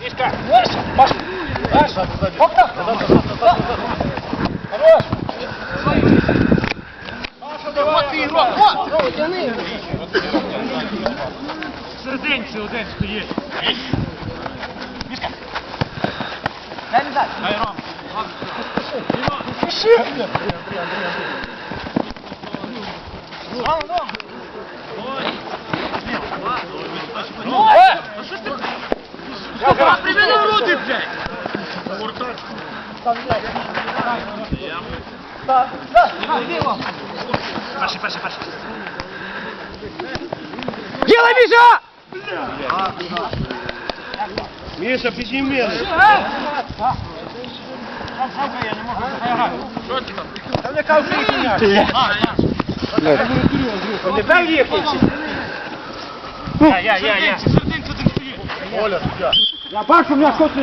Мишка! Паш! Паш! Вот так! Хорош! Вот ты игрок! Вот! Серединці один стоїть. Мишка! Дай назад! Дай Ром. Ищи! Ром, Ром! А, прибіли в руки, блядь! Да, да, иди его. Перший, перший, перший. Делай, Миша! Миша, підніми. Там не кажу, що Не дай легкий. Я, я, я, я. Серединці один стоїть. Оля, сюди. Я бачу, у меня что-то